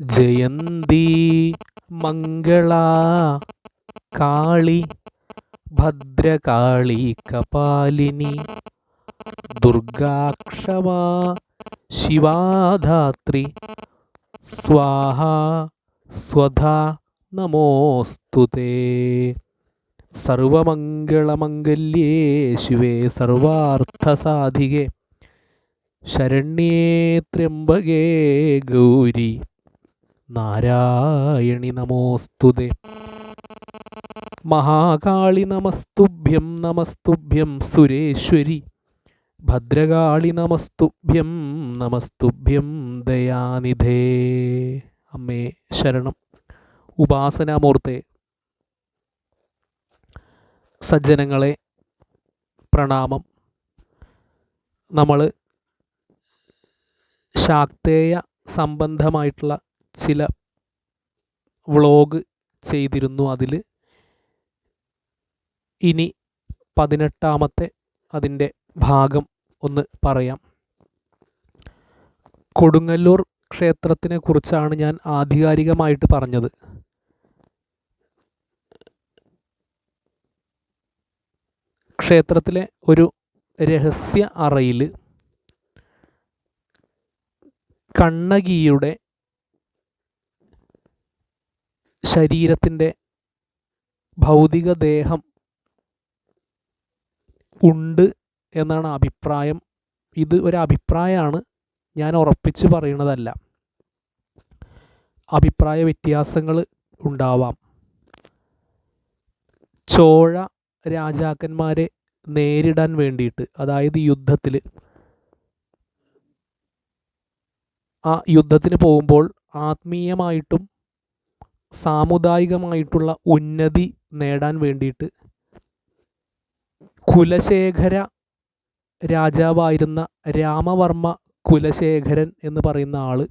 ജയന്തി മംഗള കാളി ഭദ്രകാളി കപാലിനി ദുർഗാക്ഷമാ ശിവാധാത്രി സ്വാഹ സ്വധാ നമോസ്തുതേ സർവമംഗളമംഗല്യേ ശിവേ സർവാർത്ഥസാധികേ. ശരണ്യേ ത്രയംബകേ ഗൗരി. നാരായണി നമോസ്തുതേ. മഹാകാളി നമസ്തുഭ്യം നമസ്തുഭ്യം സുരേശ്വരി. ഭദ്രകാളി നമസ്തുഭ്യം നമസ്തുഭ്യം ദയാനിധേ. അമ്മേ ശരണം. ഉപാസനാമൂർത്തെ. സജ്ജനങ്ങളെ പ്രണാമം. നമ്മൾ ശാക്തേയ സംബന്ധമായിട്ടുള്ള ചില വ്ളോഗ് ചെയ്തിരുന്നു അതിൽ ഇനി പതിനെട്ടാമത്തെ അതിന്റെ ഭാഗം ഒന്ന് പറയാം. കൊടുങ്ങല്ലൂർ ക്ഷേത്രത്തിനെ കുറിച്ചാണ് ഞാൻ ആധികാരികമായിട്ട് പറഞ്ഞത്. ക്ഷേത്രത്തിലെ ഒരു രഹസ്യ അറയിൽ കണ്ണകിയുടെ ശരീരത്തിന്റെ ഭൗതിക ദേഹം ഉണ്ട് എന്നാണ് അഭിപ്രായം. ഇത് ഒരു അഭിപ്രായമാണ്. ഞാൻ ഉറപ്പിച്ച് പറയണതല്ല. അഭിപ്രായ വ്യത്യാസങ്ങൾ ഉണ്ടാവാം. ചോഴ രാജാക്കന്മാരെ നേരിടാൻ വേണ്ടിയിട്ട് അതായത് യുദ്ധത്തിൽ ആ യുദ്ധത്തിന് പോകുമ്പോൾ ആത്മീയമായിട്ടും സാമുദായികമായിട്ടുള്ള ഉന്നതി നേടാൻ വേണ്ടിയിട്ട് കുലശേഖര രാജാവായിരുന്ന രാമവർമ്മ കുലശേഖരൻ എന്ന് പറയുന്ന ആൾ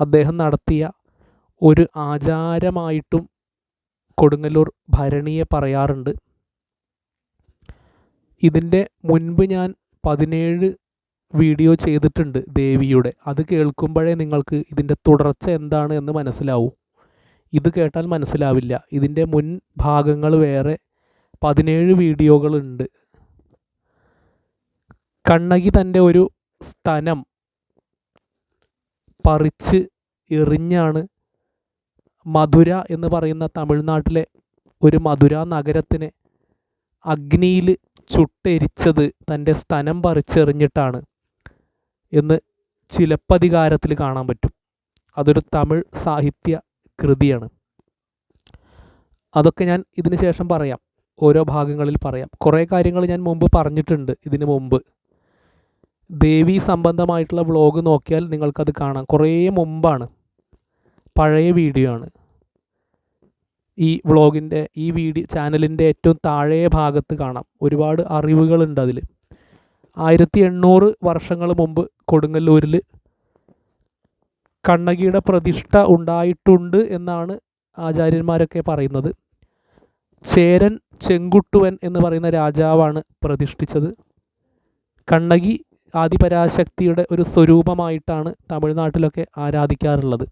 അദ്ദേഹം നടത്തിയ ഒരു ആചാരമായിട്ടും കൊടുങ്ങല്ലൂർ ഭരണിയെ പറയാറുണ്ട്. ഇതിന്റെ മുൻപ് ഞാൻ പതിനേഴ് വീഡിയോ ചെയ്തിട്ടുണ്ട് ദേവിയുടെ. അത് കേൾക്കുമ്പോഴേ നിങ്ങൾക്ക് ഇതിന്റെ തുടർച്ച എന്താണ് എന്ന് മനസ്സിലാവൂ. ഇത് കേട്ടാൽ മനസ്സിലാവില്ല. ഇതിന്റെ മുൻ ഭാഗങ്ങൾ വേറെ പതിനേഴ് വീഡിയോകളുണ്ട്. കണ്ണകി തന്റെ ഒരു സ്ഥലം പറിച്ച് എറിഞ്ഞാണ് മധുര എന്ന് പറയുന്ന തമിഴ്നാട്ടിലെ ഒരു മധുര നഗരത്തിനെ അഗ്നിയിൽ ചുട്ടെരിച്ചത് തന്റെ സ്ഥലം പറിച്ചെറിഞ്ഞിട്ടാണ് എന്ന് ചിലപ്പതികാരത്തിൽ കാണാൻ പറ്റും. അതൊരു തമിഴ് സാഹിത്യ കൃതിയാണ്. അതൊക്കെ ഞാൻ ഇതിന് ശേഷം പറയാം. ഓരോ ഭാഗങ്ങളിൽ പറയാം. കുറേ കാര്യങ്ങൾ ഞാൻ മുമ്പ് പറഞ്ഞിട്ടുണ്ട് ഇതിന് മുമ്പ്. ദേവി സംബന്ധമായിട്ടുള്ള വ്ളോഗ് നോക്കിയാൽ നിങ്ങൾക്കത് കാണാം. കുറേ മുമ്പാണ്. പഴയ വീഡിയോ ആണ്. ഈ വ്ളോഗിന്റെ ഈ വീഡിയോ ചാനലിന്റെ ഏറ്റവും താഴെ ഭാഗത്ത് കാണാം. ഒരുപാട് അറിവുകളുണ്ട് അതിൽ. ആയിരത്തി എണ്ണൂറ് വർഷങ്ങൾ മുമ്പ് കൊടുങ്ങല്ലൂരിൽ കണ്ണകിയുടെ പ്രതിഷ്ഠ ഉണ്ടായിട്ടുണ്ട് എന്നാണ് ആചാര്യന്മാരൊക്കെ പറയുന്നത്. ചേരൻ ചെങ്കുട്ടുവൻ എന്ന് പറയുന്ന രാജാവാണ് പ്രതിഷ്ഠിച്ചത്. കണ്ണകി ആദിപരാശക്തിയുടെ ഒരു സ്വരൂപമായിട്ടാണ് തമിഴ്നാട്ടിലൊക്കെ ആരാധിക്കാറുള്ളത്.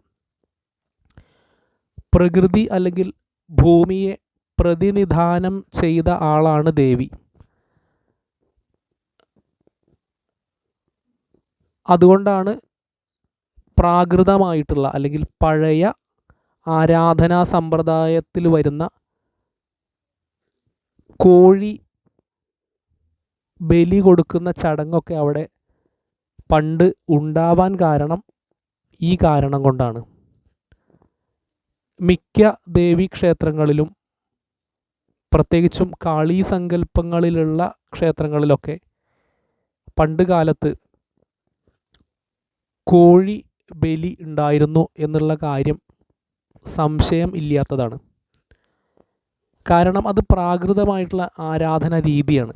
പ്രകൃതി അല്ലെങ്കിൽ ഭൂമിയെ പ്രതിനിധാനം ചെയ്ത ആളാണ് ദേവി. അതുകൊണ്ടാണ് പ്രാകൃതമായിട്ടുള്ള അല്ലെങ്കിൽ പഴയ ആരാധനാ സമ്പ്രദായത്തിൽ വരുന്ന കോഴി ബലി കൊടുക്കുന്ന ചടങ്ങൊക്കെ അവിടെ പണ്ട് ഉണ്ടാവാൻ കാരണം ഈ കാരണം കൊണ്ടാണ്. മിക്ക ദേവീ ക്ഷേത്രങ്ങളിലും പ്രത്യേകിച്ചും കാളീ സങ്കല്പങ്ങളിലുള്ള ക്ഷേത്രങ്ങളിലൊക്കെ പണ്ട് കാലത്ത് കോഴി ബലി ഉണ്ടായിരുന്നു എന്നുള്ള കാര്യം സംശയം ഇല്ലാത്തതാണ്. കാരണം അത് പ്രാകൃതമായിട്ടുള്ള ആരാധന രീതിയാണ്.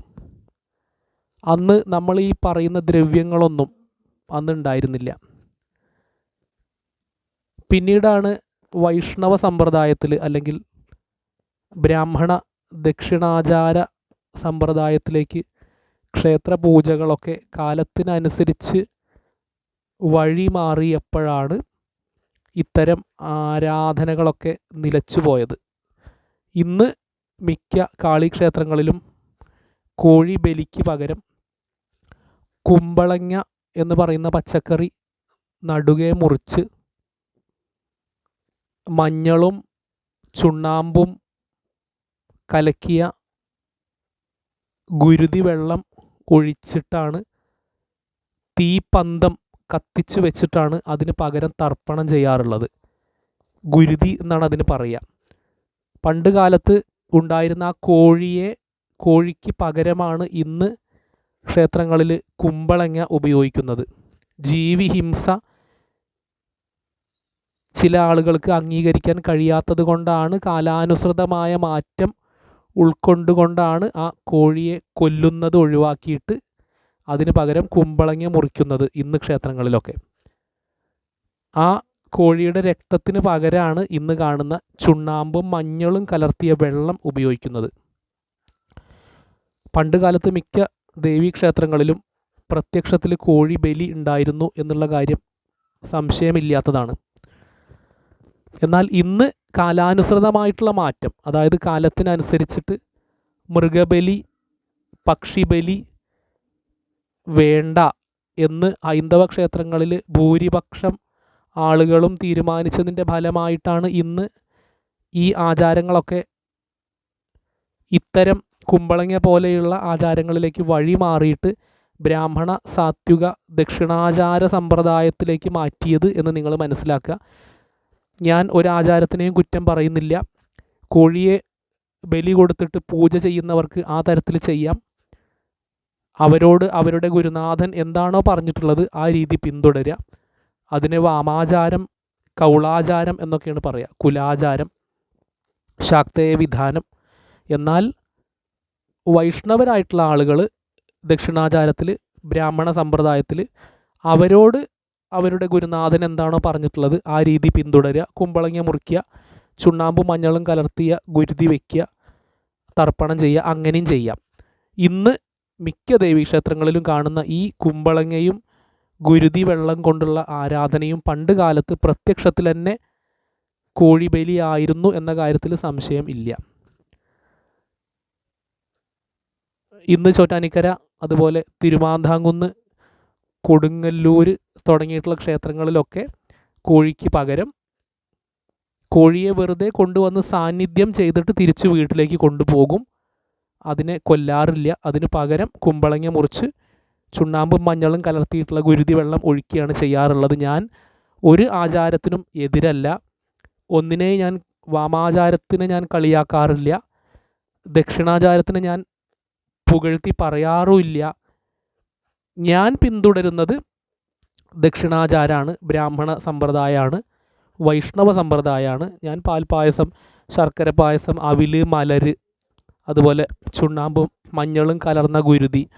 അന്ന് നമ്മൾ ഈ പറയുന്ന ദ്രവ്യങ്ങളൊന്നും അന്ന് ഉണ്ടായിരുന്നില്ല. പിന്നീടാണ് വൈഷ്ണവ സമ്പ്രദായത്തിൽ അല്ലെങ്കിൽ ബ്രാഹ്മണ ദക്ഷിണാചാര സമ്പ്രദായത്തിലേക്ക് ക്ഷേത്ര പൂജകളൊക്കെ കാലത്തിനനുസരിച്ച് വഴി മാറിയപ്പോഴാണ് ഇത്തരം ആരാധനകളൊക്കെ നിലച്ചു പോയത്. ഇന്ന് മിക്ക കാളിക്ഷേത്രങ്ങളിലും കോഴി ബലിക്ക് പകരം കുമ്പളങ്ങ എന്ന് പറയുന്ന പച്ചക്കറി നടുകെ മുറിച്ച് മഞ്ഞളും ചുണ്ണാമ്പും കലക്കിയ ഗുരുതി വെള്ളം ഒഴിച്ചിട്ടാണ് തീപ്പന്തം കത്തിച്ചു വെച്ചിട്ടാണ് അതിന് പകരം തർപ്പണം ചെയ്യാറുള്ളത്. ഗുരുതി എന്നാണ് അതിന് പറയുക. പണ്ട് കാലത്ത് ഉണ്ടായിരുന്ന ആ കോഴിയെ കോഴിക്ക് പകരമാണ് ഇന്ന് ക്ഷേത്രങ്ങളിൽ കുമ്പളങ്ങ ഉപയോഗിക്കുന്നത്. ജീവിഹിംസ ചില ആളുകൾക്ക് അംഗീകരിക്കാൻ കഴിയാത്തത് കൊണ്ടാണ് കാലാനുസൃതമായ മാറ്റം ഉൾക്കൊണ്ടുകൊണ്ടാണ് ആ കോഴിയെ കൊല്ലുന്നത് ഒഴിവാക്കിയിട്ട് അതിന് പകരം കുമ്പളങ്ങ മുറിക്കുന്നത് ഇന്ന് ക്ഷേത്രങ്ങളിലൊക്കെ. ആ കോഴിയുടെ രക്തത്തിന് പകരമാണ് ഇന്ന് കാണുന്ന ചുണ്ണാമ്പും മഞ്ഞളും കലർത്തിയ വെള്ളം ഉപയോഗിക്കുന്നത്. പണ്ട് കാലത്ത് മിക്ക ദേവീക്ഷേത്രങ്ങളിലും പ്രത്യക്ഷത്തിൽ കോഴി ബലി ഉണ്ടായിരുന്നു എന്നുള്ള കാര്യം സംശയമില്ലാത്തതാണ്. എന്നാൽ ഇന്ന് കാലാനുസൃതമായിട്ടുള്ള മാറ്റം അതായത് കാലത്തിനനുസരിച്ചിട്ട് മൃഗബലി പക്ഷിബലി വേണ്ട എന്ന് ഹൈന്ദവ ക്ഷേത്രങ്ങളിൽ ഭൂരിപക്ഷം ആളുകളും തീരുമാനിച്ചതിന്റെ ഫലമായിട്ടാണ് ഇന്ന് ഈ ആചാരങ്ങളൊക്കെ ഇത്തരം കുമ്പളങ്ങ പോലെയുള്ള ആചാരങ്ങളിലേക്ക് വഴി മാറിയിട്ട് ബ്രാഹ്മണ സാത്വിക ദക്ഷിണാചാര സമ്പ്രദായത്തിലേക്ക് മാറ്റിയത് എന്ന് നിങ്ങൾ മനസ്സിലാക്കുക. ഞാൻ ഒരാചാരത്തിനെയും കുറ്റം പറയുന്നില്ല. കോഴിയെ ബലി കൊടുത്തിട്ട് പൂജ ചെയ്യുന്നവർക്ക് ആ തരത്തിൽ ചെയ്യാം. അവരോട് അവരുടെ ഗുരുനാഥൻ എന്താണോ പറഞ്ഞിട്ടുള്ളത് ആ രീതി പിന്തുടരുക. അതിനെ വാമാചാരം കൗളാചാരം എന്നൊക്കെയാണ് പറയുക കുലാചാരം ശാക്തേയ വിധാനം. എന്നാൽ വൈഷ്ണവരായിട്ടുള്ള ആളുകൾ ദക്ഷിണാചാരത്തിൽ ബ്രാഹ്മണ സമ്പ്രദായത്തിൽ അവരോട് അവരുടെ ഗുരുനാഥൻ എന്താണോ പറഞ്ഞിട്ടുള്ളത് ആ രീതി പിന്തുടരുക. കുമ്പളങ്ങ മുറിക്കുക ചുണ്ണാമ്പും മഞ്ഞളും കലർത്തിയ ഗുരുതി വയ്ക്കുക തർപ്പണം ചെയ്യുക അങ്ങനെയും ചെയ്യാം. ഇന്ന് മിക്ക ദേവീക്ഷേത്രങ്ങളിലും കാണുന്ന ഈ കുമ്പളങ്ങയും ഗുരുതി വെള്ളം കൊണ്ടുള്ള ആരാധനയും പണ്ട് കാലത്ത് പ്രത്യക്ഷത്തിൽ തന്നെ കോഴിബലിയായിരുന്നു എന്ന കാര്യത്തിൽ സംശയം ഇല്ല. ഇന്ന് ചോറ്റാനിക്കര അതുപോലെ തിരുമാന്താംകുന്ന് കൊടുങ്ങല്ലൂർ തുടങ്ങിയിട്ടുള്ള ക്ഷേത്രങ്ങളിലൊക്കെ കോഴിക്ക് പകരം കോഴിയെ വെറുതെ കൊണ്ടുവന്ന് സാന്നിധ്യം ചെയ്തിട്ട് തിരിച്ചു വീട്ടിലേക്ക് കൊണ്ടുപോകും. അതിനെ കൊല്ലാറില്ല. അതിന് പകരം കുമ്പളങ്ങ മുറിച്ച് ചുണ്ണാമ്പും മഞ്ഞളും കലർത്തിയിട്ടുള്ള ഗുരുതി വെള്ളം ഒഴിക്കുകയാണ് ചെയ്യാറുള്ളത്. ഞാൻ ഒരു ആചാരത്തിനും എതിരല്ല. ഒന്നിനെ ഞാൻ വാമാചാരത്തിനെ ഞാൻ കളിയാക്കാറില്ല. ദക്ഷിണാചാരത്തിനെ ഞാൻ പുകഴ്ത്തി പറയാറുമില്ല. ഞാൻ പിന്തുടരുന്നത് ദക്ഷിണാചാരമാണ് ബ്രാഹ്മണ സമ്പ്രദായമാണ് വൈഷ്ണവ സമ്പ്രദായമാണ്. ഞാൻ പാൽപ്പായസം ശർക്കര പായസം അവിൽ മലര് അതുപോലെ ചുണ്ണാമ്പും മഞ്ഞളും കലർന്ന ഗുരുതി.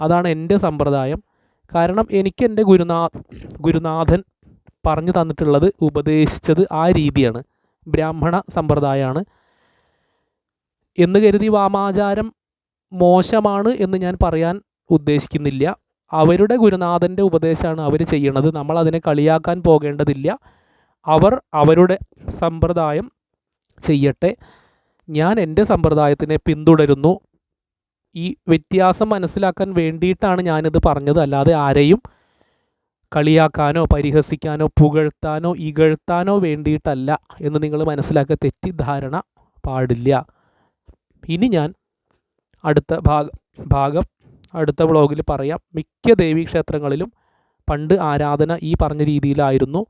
അതാണ് എന്റെ സമ്പ്രദായം. കാരണം എനിക്ക് എന്റെ ഗുരുനാ ഗുരുനാഥൻ പറഞ്ഞു തന്നിട്ടുള്ളത് ഉപദേശിച്ചത് ആ രീതിയാണ്. ബ്രാഹ്മണ സമ്പ്രദായമാണ്. എന്ന് കരുതി വാമാചാരം മോശമാണ് എന്ന് ഞാൻ പറയാൻ ഉദ്ദേശിക്കുന്നില്ല. അവരുടെ ഗുരുനാഥന്റെ ഉപദേശമാണ് അവർ ചെയ്യണത്. നമ്മൾ അതിനെ കളിയാക്കാൻ പോകേണ്ടതില്ല. അവർ അവരുടെ സമ്പ്രദായം ചെയ്യട്ടെ. ഞാൻ എന്റെ സമ്പ്രദായത്തിനെ പിന്തുടരുന്നു. ഈ വ്യത്യാസം മനസ്സിലാക്കാൻ വേണ്ടിയിട്ടാണ് ഞാനിത് പറഞ്ഞത്. അല്ലാതെ ആരെയും കളിയാക്കാനോ പരിഹസിക്കാനോ പുകഴ്ത്താനോ ഇകഴ്ത്താനോ വേണ്ടിയിട്ടല്ല എന്ന് നിങ്ങൾ മനസ്സിലാക്കുക തെറ്റിദ്ധാരണ പാടില്ല. ഇനി ഞാൻ അടുത്ത ഭാഗ ഭാഗം അടുത്ത വ്ളോഗിൽ പറയാം. മിക്ക ദേവീക്ഷേത്രങ്ങളിലും പണ്ട് ആരാധന ഈ പറഞ്ഞ രീതിയിലായിരുന്നു.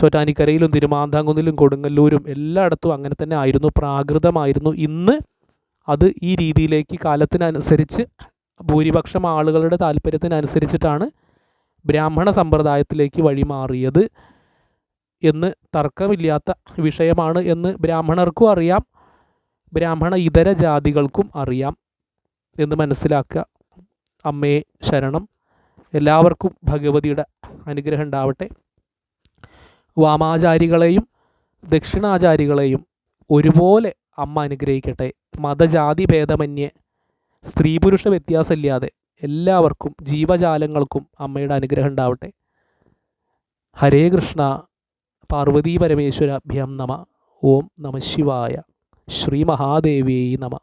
ചോറ്റാനിക്കരയിലും തിരുമാന്താംകുന്നിലും കൊടുങ്ങല്ലൂരും എല്ലായിടത്തും അങ്ങനെ തന്നെ ആയിരുന്നു പ്രാകൃതമായിരുന്നു. ഇന്ന് അത് ഈ രീതിയിലേക്ക് കാലത്തിനനുസരിച്ച് ഭൂരിപക്ഷം ആളുകളുടെ താല്പര്യത്തിനനുസരിച്ചിട്ടാണ് ബ്രാഹ്മണ സമ്പ്രദായത്തിലേക്ക് വഴിമാറിയത് എന്ന് തർക്കമില്ലാത്ത വിഷയമാണ് എന്ന് ബ്രാഹ്മണർക്കും അറിയാം. ബ്രാഹ്മണ ഇതര ജാതികൾക്കും അറിയാം എന്ന് മനസ്സിലാക്കുക. അമ്മയെ ശരണം. എല്ലാവർക്കും ഭഗവതിയുടെ അനുഗ്രഹം ഉണ്ടാവട്ടെ. വാമാചാരികളെയും ദക്ഷിണാചാരികളെയും ഒരുപോലെ അമ്മ അനുഗ്രഹിക്കട്ടെ. മതജാതി ഭേദമന്യേ സ്ത്രീ പുരുഷ വ്യത്യാസമില്ലാതെ എല്ലാവർക്കും ജീവജാലങ്ങൾക്കും അമ്മയുടെ അനുഗ്രഹം ഉണ്ടാവട്ടെ. ഹരേ കൃഷ്ണ പാർവതീ പരമേശ്വരാഭ്യാം നമ. ഓം നമ ശിവായ. ശ്രീ മഹാദേവിയേ നമ.